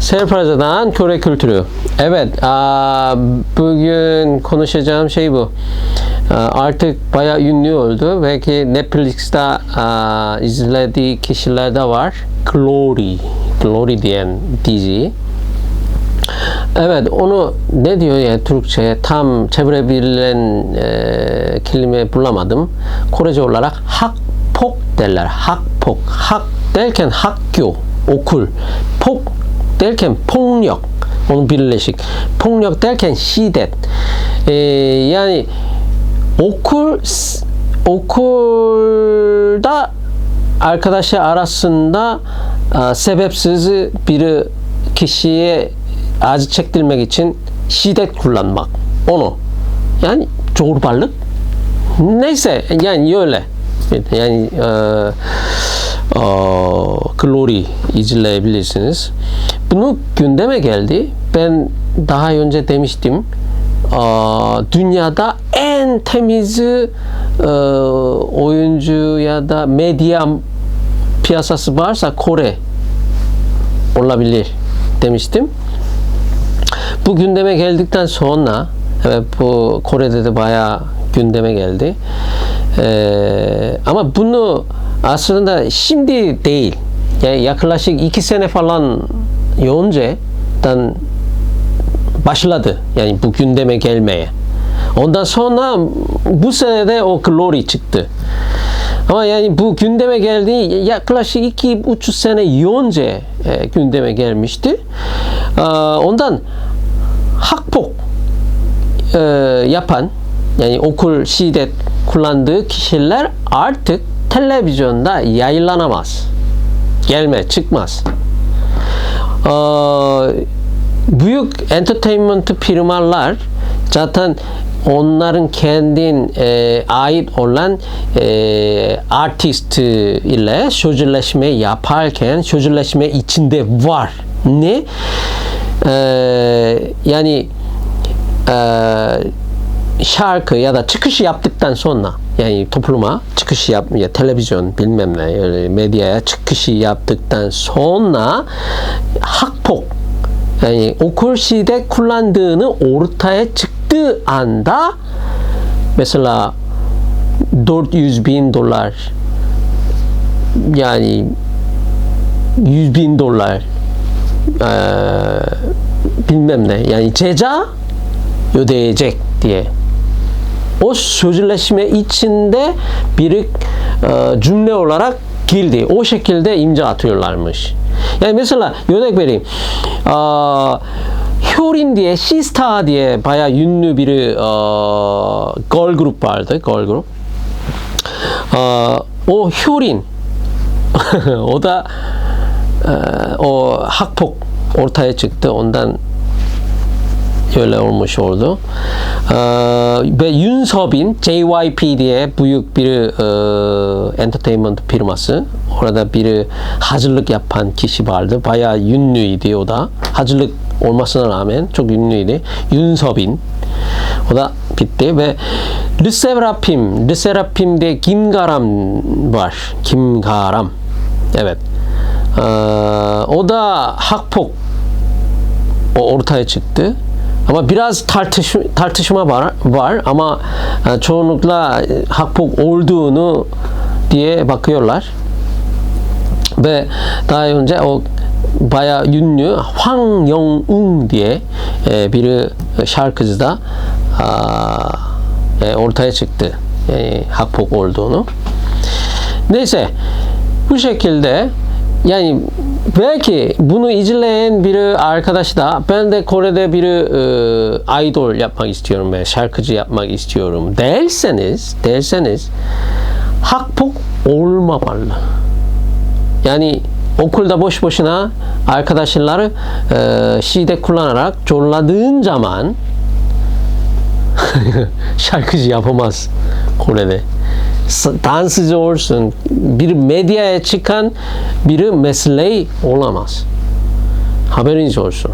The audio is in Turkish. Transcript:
Serpraza'dan Kore kültürü. Evet, bugün konuşacağım şey bu. Artık bayağı ünlü oldu. Belki Netflix'te izlediği kişiler de var. Glory, Glory diyen dizi. Evet, onu ne diyor ya Türkçe'ye tam çevirebilen e, kelime bulamadım. Korece olarak hakpok derler. Hakpok. Hak derken hak교, okul. Pok 델켄 폭력 오늘 빌레식 폭력 델켄 시댓 에 야니 오쿨 okulda arkadaşı arasında a, sebepsiz bir kişiye acı çektirmek için şiddet kullanmak. Onu. Yani zorbalık. Neyse yani öyle. Yani e, Glory izleyebilirsiniz. Bunu gündeme geldi. Ben daha önce demiştim. Dünyada en temiz e, oyuncu ya da medya piyasası varsa Kore olabilir demiştim. Bu gündeme geldikten sonra evet bu Kore'de de bayağı gündeme geldi. Ee, ama bunu aslında şimdi değil. Yani yaklaşık iki sene falan önceden başladı. Yani bu gündeme gelmeye. Ondan sonra bu senede o Glory çıktı. Ama yani bu gündeme geldi yaklaşık iki üç sene önce e, gündeme gelmişti. E, ondan hakpok e, yapan yani okul şiddet kullandığı kişiler artık televizyonda yayınlanamaz. Gelme, çıkmaz. E, büyük entertainment firmalar zaten onların kendin e, ait olan e, artist ile sözleşme yaparken sözleşme içinde var. Ne? E, yani e, şarkı ya da çıkış yaptıktan sonra yani topluma çıkış yap ya televizyon bilmem ne öyle medyaya çıkışı yaptıktan sonra hakpok yani okul şiddet kullandığını ortaya çıktığı anda mesela 400 bin dolar yani 100 bin dolar eee, bilmem ne yani ceza ödeyecek diye o sözleşme içinde bir e, cümle olarak girdi. O şekilde imza atıyorlarmış. Yani mesela örnek vereyim. Aa, 효린 diye, 시스타 diye bayağı ünlü bir e, girl grup vardı. Girl grup. Aa, o 효린 e, o hakpok ortaya çıktı. Ondan öyle olmuş oldu. Ee, ve Yunsobin JYP diye büyük bir e, entertainment firması. Orada bir hazırlık yapan kişi vardı. Bayağı ünlüydü o da. Hazırlık olmasına rağmen çok ünlüydü. Yunsobin. O da bitti ve Lüserapim, Lüserapim'de Kimgaram var. Kimgaram. Evet. Ee, o da hakpok ortaya çıktı. Ama biraz tartış, tartışma var, var ama e, çoğunlukla e, hakpok olduğunu diye bakıyorlar. Ve daha önce o bayağı ünlü Hwang Yong-un diye e, bir şarkıcı da ortaya çıktı. Yani hakpok olduğunu. Neyse bu şekilde yani belki bunu izleyen bir arkadaş da ben de Kore'de bir e, idol yapmak istiyorum ve şarkıcı yapmak istiyorum derseniz derseniz hakpok olmamalı. Yani okulda boş boşuna arkadaşları e, şiddet kullanarak zorladığın zaman şarkıcı yapamaz Kore'de. Dansıcı olsun, bir medyaya çıkan biri mesleği olamaz. Haberiniz olsun.